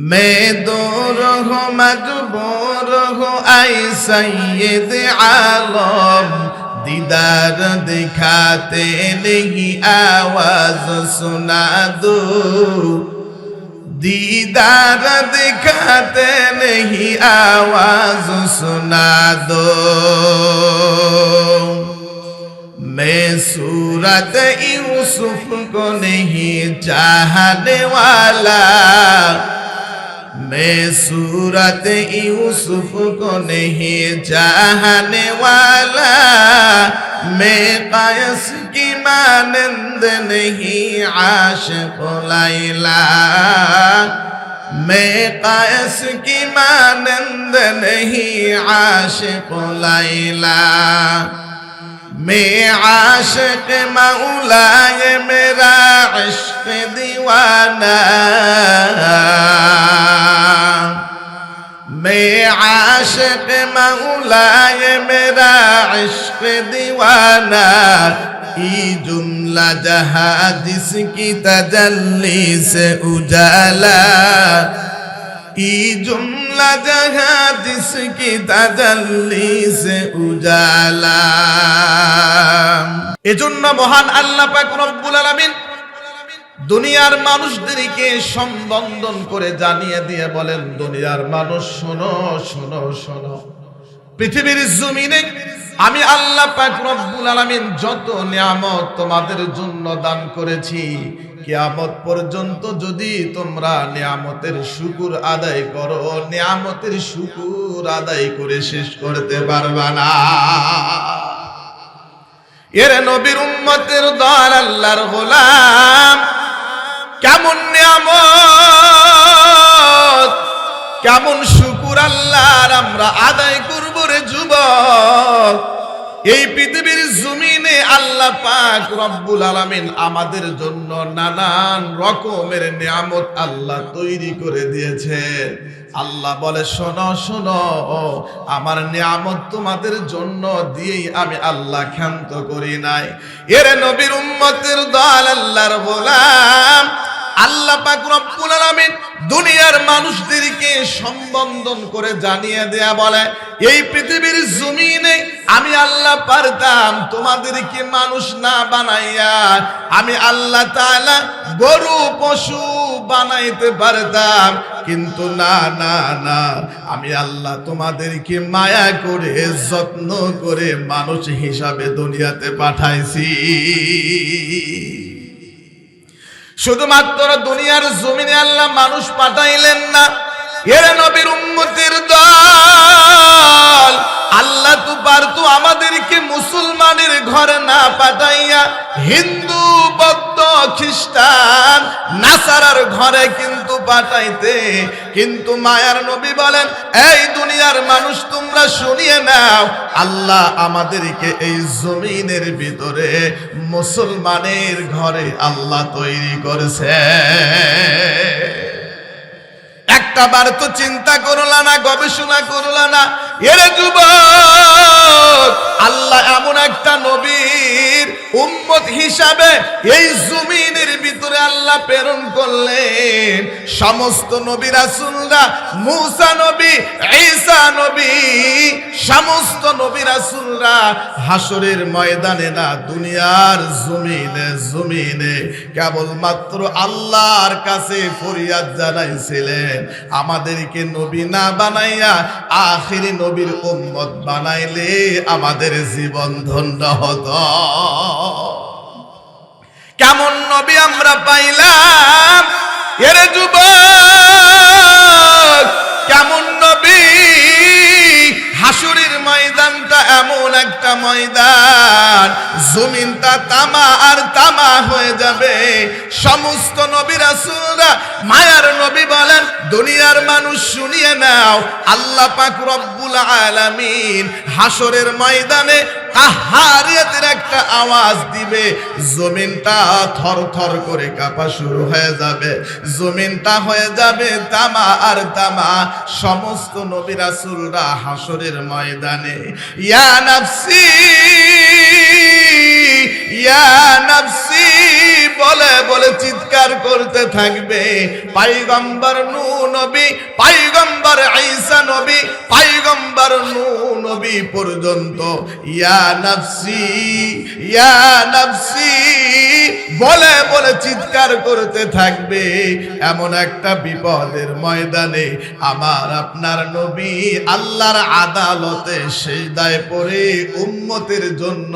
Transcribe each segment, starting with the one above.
میں دو رہو مجبور ہو اے سید عالم دیدار دکھاتے نہیں آواز سنا دو دیدار دکھاتے نہیں آواز سنا دو میں صورت یوسف کو نہیں چاہنے والا میں صورت یوسف کو نہیں چاہنے والا میں قیس کی مانند نہیں عاشق لیلا میں قیس کی مانند نہیں عاشق لیلا میں عاشق مولا یہ میرا عشق دیوانہ میں عاشق مولا یہ میرا عشق دیوانہ ای جملہ جہاں جس کی تجلی سے اجالا کی جملہ جہاں جس کی تجلی এজন্য মহান আল্লাহ পাক রব্বুল দুনিয়ার মানুষদেরকে সম্বন্ধন করে জানিয়ে দিয়ে বলেন, দুনিয়ার মানুষ, শোনো শোনো শোনো। পৃথিবীর জমিনে আমি আল্লাহ পাক রব্বুল আলামিন যত নিয়ামত তোমাদের জন্য দান করেছি, কিয়ামত পর্যন্ত যদি তোমরা নিয়ামতের শুকুর আদায় করো, নিয়ামতের শুকুর আদায় করে শেষ করতে পারবা না। এর নবীর উম্মতের দল আল্লাহর গোলাম, কেমন নিয়ামত, কেমন শুকুর আল্লাহর আমরা আদায় করব? রে যুবক, এই পৃথিবীর জমিনে আল্লাহ পাক রব্বুল আলামিন আমাদের জন্য নানান রকমের নিয়ামত আল্লাহ তৈরি করে দিয়েছে আল্লাহ বলে, শোনো শোনো, আমার নিয়ামত তোমাদের জন্য দিয়েই আমি আল্লাহ ক্ষান্ত করি নাই। এর নবীর উম্মতের দল আল্লাহর গোলাম আল্লাহ দুনিয়ার মানুষদেরকে সম্বোধন করে জানিয়ে দেয়া বলে, এই পৃথিবীর জমিনে আমি আল্লাহ পারতাম তোমাদেরকে মানুষ না বানাইয়া, আমি আল্লাহ তাআলা গরু, পশু বানাইতে পারতাম। কিন্তু না না না, আমি আল্লাহ তোমাদেরকে মায়া করে, যত্ন করে মানুষ হিসাবে দুনিয়াতে পাঠাইছি। শুধুমাত্র দুনিয়ার জমিনে আল্লাহ মানুষ পাঠাইলেন না। এর নবীর উন্মতির দল আল্লাহ তো পারতো আমাদেরকে মুসলমানের ঘরে না পাঠাইয়া হিন্দু, বৌদ্ধ, খ্রিস্টান, নাসারার ঘরে কিন্তু পাঠাইতে। কিন্তু মায়ার নবী বলেন, এই দুনিয়ার মানুষ তোমরা শুনিয়ে নাও, আল্লাহ আমাদেরকে এই জমিনের ভিতরে মুসলমানের ঘরে আল্লাহ তৈরি করেছে। একটা বার তো চিন্তা করলা না, গবেষণা করলা না। এর যুবক, আল্লাহ এমন একটা নবীর উম্মত হিসাবে এই জমিনের ভিতরে আল্লাহ প্রেরণ করলেন। সমস্ত নবী রাসূলরা, মুসা নবী, ঈসা নবী, সমস্ত নবী রাসূলরা হাসরের ময়দানে না, দুনিয়ার জমিনে জমিনে কেবলমাত্র আল্লাহর কাছে ফরিয়াদ জানাইছিলেন। আমাদেরকে নবী না বানাইয়া আখিরি নবীর উম্মত বানাইলে আমাদের জীবন ধন্য হতো। কেমন নবী আমরা পাইলাম? এর যুবক, কেমন নবী? হাসুরের ময়দানটা এমন একটা ময়দান, জমিনটা তামা আর তামা হয়ে যাবে। সমস্ত নবী রাসূলরা মায়ার নবী বলেন দুনিয়ার মানুষ শুনিয়ে নাও, আল্লাহ পাক রব্বুল আলামিন হাসরের ময়দানে কাহারিয়াতের একটা আওয়াজ দিবে, জমিনটা থর থর করে কাঁপা শুরু হয়ে যাবে। জমিনটা হয়ে যাবে তামা আর তামা, সমস্ত নবী রাসূলরা হাসরের ময়দানে। ইয়া নাফসি ইয়া নাফসি, বলে বলে চিৎকার করতে থাকবে। পাইগম্বর নূ নবী, পাইগম্বর ঈসা নবী, পাইগম্বর নূ নবী পর্যন্ত, ইয়া নাফসি ইয়া নাফসি, বলে বলে চিৎকার করতে থাকবে। এমন একটা বিপদের ময়দানে আমার আপনার নবী আল্লাহর আদালতে সেজদায় পড়ে উম্মতের জন্য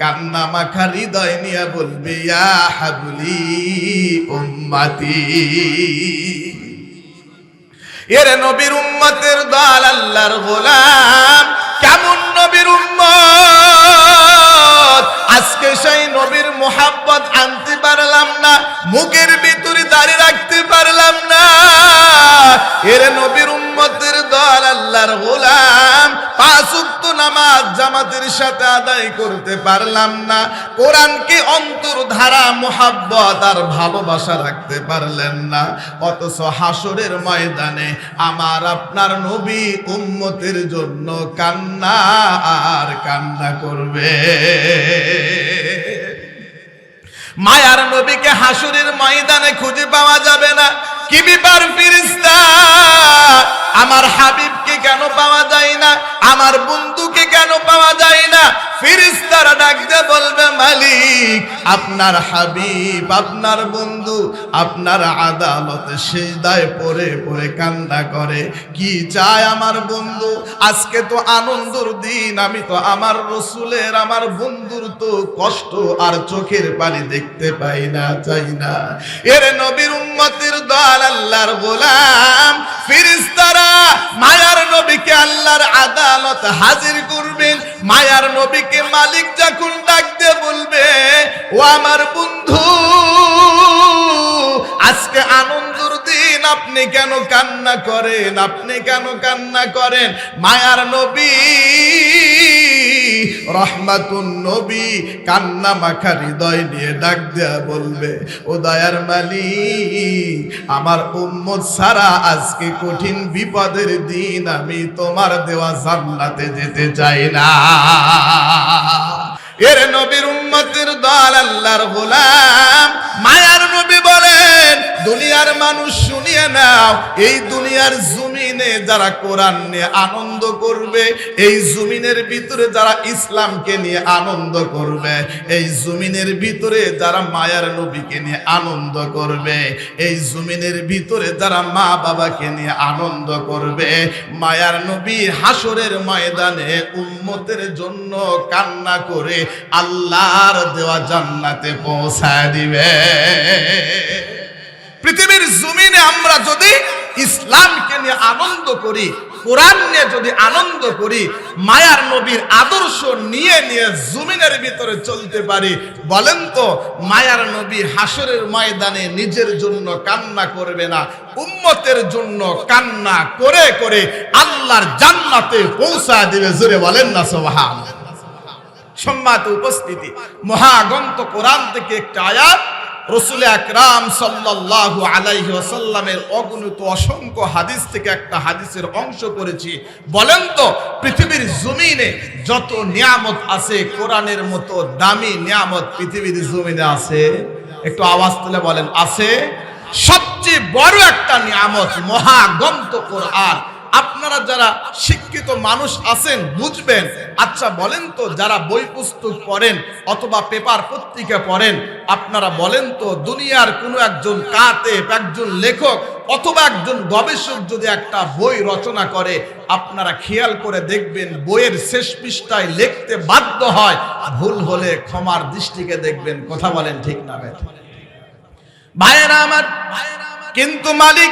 কান্না মাখা হৃদয় নিয়ে বলবে, ইয়া হাবলি উম্মাতি। এর নবীর উম্মতের দল আল্লাহর গোলাম। কেমন নবীর উম্মত? আজকে সেই নবীর মোহাব্বত আনতে পারলাম না, মুখের ভিতরে দাঁড়িয়ে রাখতে পারলাম না। এর নবীর উম্মতের দল আল্লাহর গোলাম, পাঁচ উক্ত নামাজ জামাতের সাথে আদায় করতে পারলাম না। কোরআনকে অন্তর ধারা, মোহাব্বত আর ভালোবাসা রাখতে পারলেন না। অথচ হাসরের ময়দানে আমার আপনার নবী উম্মতের জন্য কান্না আর কান্না করবে। মায়ার নবীকে হাসুরের ময়দানে খুঁজে পাওয়া যাবে না। কি ফিরিস্তা আমার হাবিবকে কেন পাওয়া যায় না? আমার বন্ধুকে কেন পাওয়া যায় না? ফিরিস্তারা ডাকতে বলবে, মালিক, আপনার হাবিব, আপনার বন্ধু, আপনার আদালতে পড়ে কান্না করে। কি চায় আমার বন্ধু? আজকে তো আনন্দর দিন, আমি তো আমার রসুলের, আমার বন্ধুর তো কষ্ট আর চোখের পানি দেখতে পাই না, চাই না। এর নবীর উম্মতের দল আল্লাহর গোলাম। ফিরিস্তারা, মায়ার নবীকে আল্লাহর আদালত হাজির করবেন। মায়ার নবীকে মালিক যখন ডাকতে বলবে, ও আমার বন্ধু, আজকে আনন্দর দিন আপনি কেন কান্না করেন? আপনি কেন কান্না করেন? মায়ার নবী, রহমাতুন নবী কান্না মাখা হৃদয় নিয়ে ডাক দেয়া বলবে, ও দয়ার মালিক, আমার উম্মত সারা আজকে কঠিন বিপদের দিন আমি তোমার দেওয়া জান্নাতে যেতে চাই না। এর নবীর উম্মতের দল আল্লাহর গোলাম। মায়ার নবী বলেন দুনিয়ার মানুষ শুনিয়ে নাও, এই দুনিয়ার জমিনে যারা কোরআন নিয়ে আনন্দ করবে, এই জমিনের ভিতরে যারা ইসলামকে নিয়ে আনন্দ করবে, এই জমিনের ভিতরে যারা মায়ার নবীকে নিয়ে আনন্দ করবে, এই জমিনের ভিতরে যারা মা বাবাকে নিয়ে আনন্দ করবে, মায়ার নবী হাসরের ময়দানে উম্মতের জন্য কান্না করে আল্লাহর দেওয়া জান্নাতে পৌঁছায় দিবে। পৃথিবীর জমিনে আমরা যদি ইসলামকে নিয়ে আনন্দ করি, কোরআন নিয়ে যদি আনন্দ করি, মায়ার নবীর আদর্শ নিয়ে নিয়ে জমিনের ভিতরে চলতে পারি, বলেন তো, মায়ার নবী হাসরের ময়দানে নিজের জন্য কান্না করবে না, উম্মতের জন্য কান্না করে করে আল্লাহর জান্নাতে পৌঁছা দিবে, জোরে বলেন না সোহান সম্মাত উপস্থিতি মহাগন্ত কোরআন থেকে একটা আয়াত রসুল আকরাম সাল্লাল্লাহু আলাইহি ওয়াসাল্লামের অগণিত অসংখ্য হাদিস থেকে একটা হাদিসের অংশ করেছি বলেন তো, পৃথিবীর জমিনে যত নিয়ামত আছে, কোরআনের মতো দামি নিয়ামত পৃথিবীর জমিনে আছে? একটু আওয়াজ তুলে বলেন, আছে? সবচেয়ে বড় একটা নিয়ামত মহাগন্ত কোরআন। আপনারা যারা শিক্ষিত মানুষ আছেন, বুঝবেন। আচ্ছা বলেন তো যারা বই পুস্তক পড়েন অথবা পেপার পত্রিকা পড়েন, আপনারা বলেন তো দুনিয়ার কোনো একজন কাতেব, একজন লেখক অথবা একজন গবেষক যদি একটা বই রচনা করে, আপনারা খেয়াল করে দেখবেন বইয়ের শেষ পৃষ্ঠায় লিখতে বাধ্য হয়। ভুল হলে ক্ষমার দৃষ্টিকে দেখবেন। কথা বলেন ঠিক না ভাই ভাইয়েরা আমার, কিন্তু মালিক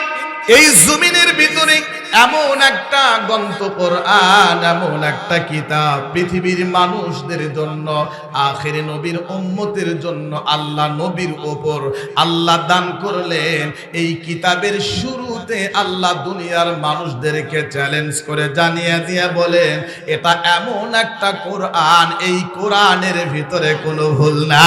এই জমিনের ভিতরে এমন একটা গ্রন্থ কোরআন, এমন একটা কিতাব পৃথিবীর মানুষদের জন্য, আখের নবীর উম্মতের জন্য, আল্লাহ নবীর ওপর আল্লাহ দান করলেন। এই কিতাবের শুরুতে আল্লাহ দুনিয়ার মানুষদেরকে চ্যালেঞ্জ করে জানিয়ে দিয়ে বলেন, এটা এমন একটা কোরআন, এই কোরআনের ভিতরে কোনো ভুল না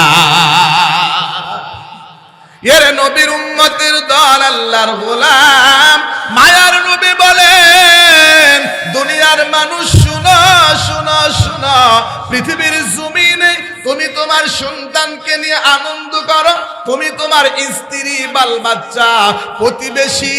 এর নবীর উম্মতের দল আল্লাহর গোলাম। মায়ার নবী বলেন, দুনিয়ার মানুষ শুনো শুনো শুনো, পৃথিবীর জমিনে তুমি তোমার সন্তানকে নিয়ে আনন্দ করো, তুমি তোমার স্ত্রী বাল বাচ্চা প্রতিবেশী,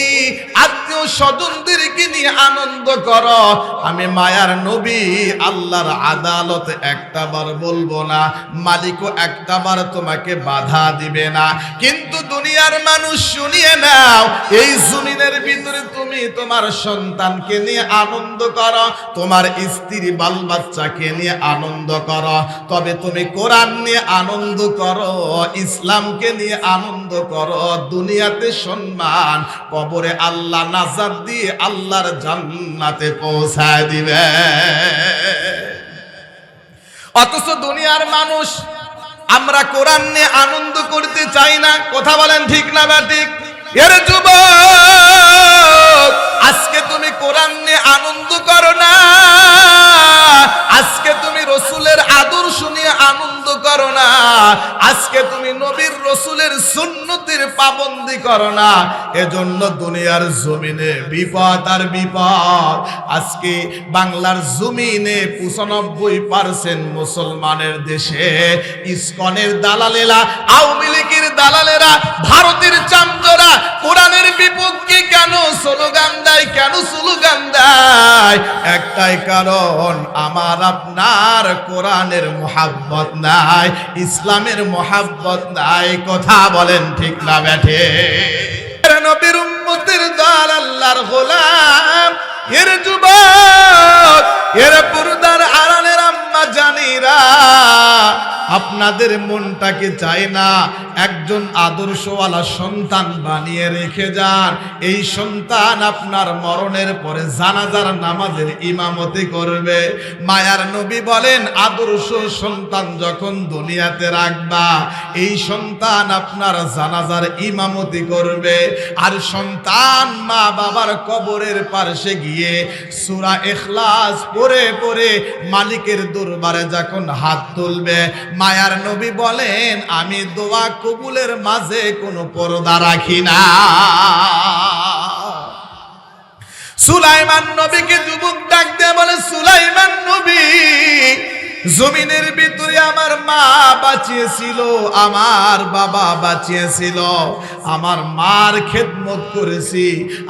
আত্মীয় স্বজনদেরকে নিয়ে আনন্দ করো। আমি মায়ার নবী, আল্লাহর আদালত একটা বার বলব না, মালিকও একটা বার তোমাকে বাধা দিবে না। কিন্তু দুনিয়ার মানুষ শুনিয়ে নাও, এই জমিনের ভিতরে তুমি তোমার সন্তানকে নিয়ে আনন্দ করো, তোমার স্ত্রী বাল বাচ্চাকে নিয়ে আনন্দ করো। তবে তুমি কোরআন নিয়ে আনন্দ করো, ইসলামকে নিয়ে আনন্দ করো, দুনিয়াতে সম্মান, কবরে আল্লাহ নাজার দিয়ে আল্লাহর জান্নাতে পৌঁছায় দিবে। অথচ দুনিয়ার মানুষ, আমরা কোরআন নিয়ে আনন্দ করতে চাই না। কথা বলেন ঠিক না বা ঠিক? এর যুবক, আজকে তুমি কোরআন নিয়ে আনন্দ করো না। আজকে তুমি রসুলের আদর্শ নিয়ে আনন্দ করো না। আজকে তুমি নবীর রসুলের সুন্নতির পাবন্দি করো না। এজন্য দুনিয়ার জমিনে বিপদ আর বিপদ। আজকে বাংলার জমিনে পঁচানব্বই পার্সেন্ট মুসলমানের দেশে ইস্কনের দালালেরা আওয়ামী দালালেরা, ভারতের চামচরা কোরআনের বিপক্ষে কেন স্লোগান দেয়, কেন স্লোগান দেয়? একটাই কারণ, আমার আপনার কোরআনের মোহাব্বত নাই, ইসলামের মোহাব্বত নাই, কথা বলেন ঠিক না ব্যাঠে। নবীর দল, আল্লাহর গোলাম, এর যুবক, এর পুরদার আড়ালের আম্মা জানিরা আপনাদের মনটাকে চায় না। একজন আদর্শওয়ালা সন্তান বানিয়ে রেখে যান। এই সন্তান আপনার মরণের পরে জানাজার নামাজের ইমামতি করবে। মায়ার নবী বলেন, আদর্শ সন্তান যখন দুনিয়াতে রাখবা, এই সন্তান আপনার জানাজার ইমামতি করবে। আর সন্তান মা বাবার কবরের পাশে গিয়ে সুরা এখলাস পরে পরে মালিকের দরবারে যখন হাত তুলবে, মায়ার নবী বলেন, আমি দোয়া কবুলের মাঝে কোনো পর্দা রাখি না। সুলাইমান নবীকে যুবক ডাক দেয় বলে, সুলাইমান নবী জমিনের ভিতরে আমার মা বাঁচিয়েছিল, আমার বাবা বাঁচিয়েছিল। আমার মার খেদমত করেছি,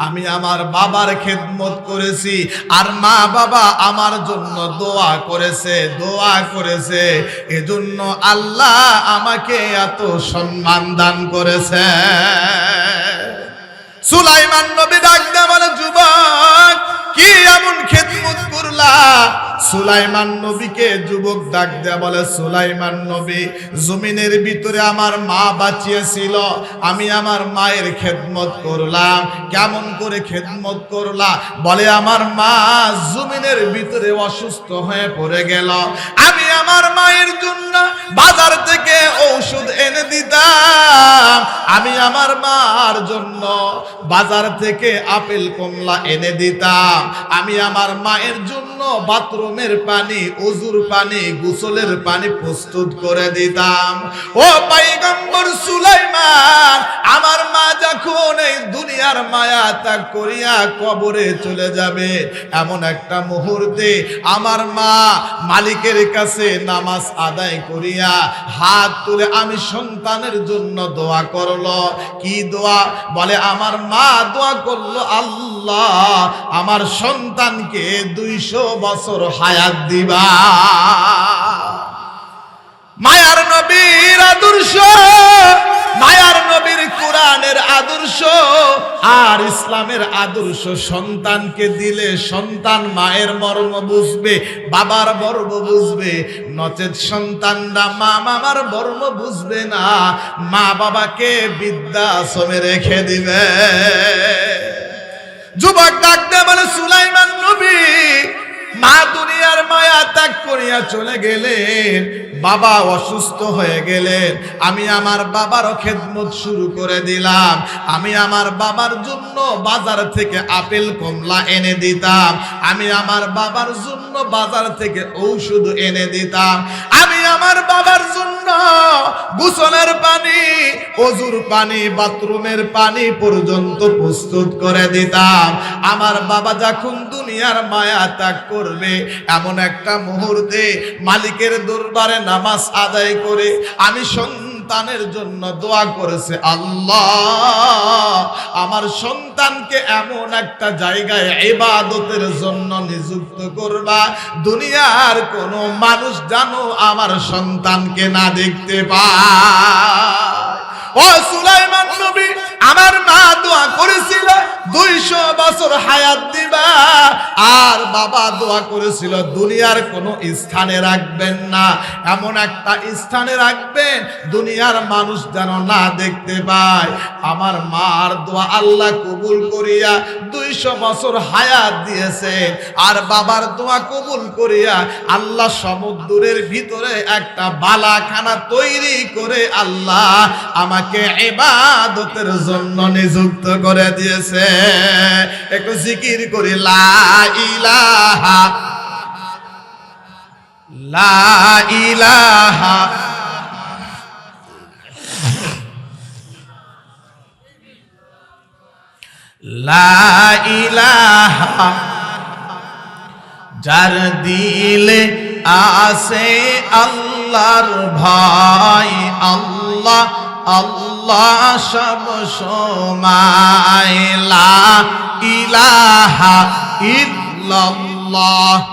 আমি আমার বাবার খেদমত করেছি, আর মা বাবা আমার জন্য দোয়া করেছে দোয়া করেছে। এজন্য আল্লাহ আমাকে এত সম্মান দান করেছে। সুলাইমান নবী ডাক বলে, যুবক কি এমন খেদমত করলা? সুলাইমান নবীকে যুবক ডাক দেয়া বলে, সুলাইমান নবী, জমিনের ভিতরে আমার মা বাঁচিয়েছিল, আমি আমার মায়ের খেদমত করলাম। কেমন করে খেদমত করলা? বলে, আমার মা জমিনের ভিতরে অসুস্থ হয়ে পড়ে গেল। আমি আমার মায়ের জন্য বাজার থেকে ঔষধ এনে দিতাম। আমি আমার মার জন্য বাজার থেকে আপেল কমলা এনে দিতাম। আমি আমার মায়ের জন্য বাথরুমের পানি অজুর পানি, গোসলের পানি প্রস্তুত করে দিতাম। ও পাইগম্বর সুলাইমান, আমার মা যখন এই দুনিয়ার মায়া ত্যাগ করিয়া কবরে চলে যাবে, এমন একটা মুহূর্তে আমার মা মালিকের কাছে নামাজ আদায় করিয়া হাত তুলে আমি সন্তানের জন্য দোয়া করল। কি দোয়া? বলে, আমার মা দোয়া করল, আল্লাহ, আমার সন্তানকে দুইশো বছর হায়াত দিবা। মায়ার নবীর আদর্শ, মায়ার নবীর কোরআনের আদর্শ, আর ইসলামের আদর্শ সন্তানকে দিলে সন্তান মায়ের মর্ম বুঝবে, বাবার মর্ম বুঝবে। নচেত সন্তানরা মা মামার মর্ম বুঝবে না, মা বাবাকে বৃদ্ধাশ্রমে রেখে দিবে। যুবক ডাকতে বলে, সুলাইমান নবী, মা দুনিয়ার মায়া ত্যাগ করিয়া চলে গেলেন। বাবা অসুস্থ হয়ে গেলেন। আমি আমার বাবারও খেদমত শুরু করে দিলাম। আমি আমার বাবার জন্য বাজার থেকে আপেল, কমলা এনে দিতাম। আমি আমার বাবার জন্য বাজার থেকে ঔষধ এনে দিতাম। আমি আমার বাবার জন্য গোসলের পানি, অজুর পানি, বাথরুমের পানি পর্যন্ত প্রস্তুত করে দিতাম। আমার বাবা যখন দুনিয়ার মায়া ত্যাগ করবে, এমন একটা মুহূর্তে মালিকের দরবারে নামাজ আদায় করে আমি সন্তানের জন্য দোয়া করেছে, আল্লাহ, আমার সন্তানকে এমন একটা জায়গায় এবাদতের জন্য নিযুক্ত করবা। দুনিয়ার কোনো মানুষ জানো আমার সন্তানকে না দেখতে পায়। ও সুলাইমান নবী, আমার মা দোয়া করেছিল, দুইশো বছর হায়াত দিবা। আর বাবা দোয়া করেছিল, দুনিয়ার কোনো স্থানে রাখবেন না। এমন একটা স্থানে রাখবেন, দুনিয়ার মানুষ যেন না দেখতে পায়। আমার মার দোয়া আল্লাহ কবুল করিয়া দুইশো বছর হায়াত দিয়েছে। আর বাবার দোয়া কবুল করিয়া আল্লাহ সমুদ্রের ভিতরে একটা বালাখানা তৈরি করে আল্লাহ আমাকে এবাদতের জন্য নিযুক্ত করে দিয়েছে। একটু জিকির করি, লা ইলাহা লা ইলাহা। লা ইলাহা। যার দিলে আসে আল্লাহর ভাই আল্লাহ আল্লাহ সব সময় লা ইলাহা ইল্লাল্লাহ।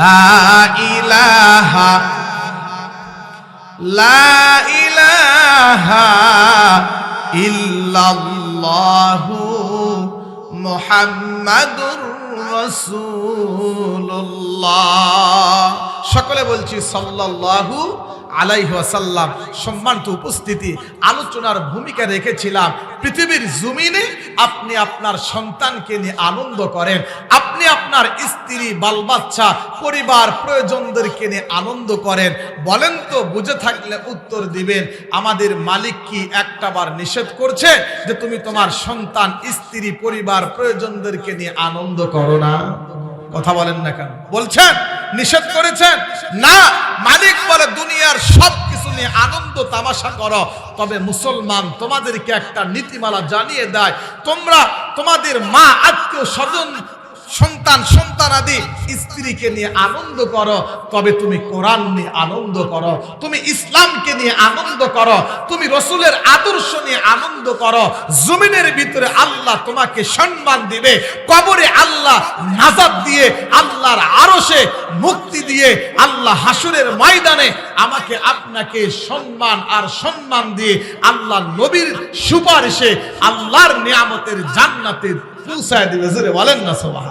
লা ইলাহা লা ইলাহা ইল্লাল্লাহু মুহাম্মাদুর রাসূলুল্লাহ। সকলে বলছি সাল্লাল্লাহু আলাইহি ওয়াসাল্লাম, সম্মানিত উপস্থিতি, আলোচনার ভূমিকা রেখেছিলাম। পৃথিবীর জমিনে আপনি আপনার সন্তানকে নিয়ে আনন্দ করেন, আপনি আপনার স্ত্রী, বালবাচ্চা, পরিবার, প্রয়োজনদেরকে নিয়ে আনন্দ করেন। বলেন তো, বুঝে থাকলে উত্তর দিবেন, আমাদের মালিক কি একটাবার নিষেধ করছে যে তুমি তোমার সন্তান, স্ত্রী, পরিবার, প্রয়োজনদেরকে নিয়ে আনন্দ করো না? কথা বলেন না কেন? বলছেন, নিষেধ করেছেন। না, মালিক বলে দুনিয়ার সব কিছু নিয়ে আনন্দ, তামাশা করো। তবে মুসলমান তোমাদেরকে একটা নীতিমালা জানিয়ে দেয়, তোমরা তোমাদের মা আত্মীয় স্বজন সন্তান সন্তান আদি স্ত্রীকে নিয়ে আনন্দ করো। তবে তুমি কোরআন নিয়ে আনন্দ করো। তুমি ইসলামকে নিয়ে আনন্দ করো। তুমি রসুলের আদর্শ নিয়ে আনন্দ করো। জমিনের ভিতরে আল্লাহ তোমাকে সম্মান দিবে। কবরে আল্লাহ নাজাদ দিয়ে, আল্লাহর আরশে মুক্তি দিয়ে, আল্লাহ হাসুরের ময়দানে আমাকে আপনাকে সম্মান আর সম্মান দিয়ে আল্লাহ নবীর সুপারিশে আল্লাহর নিয়ামতের জান্নাতে পৌঁছায় দিবে জোরে বলেন না সবাই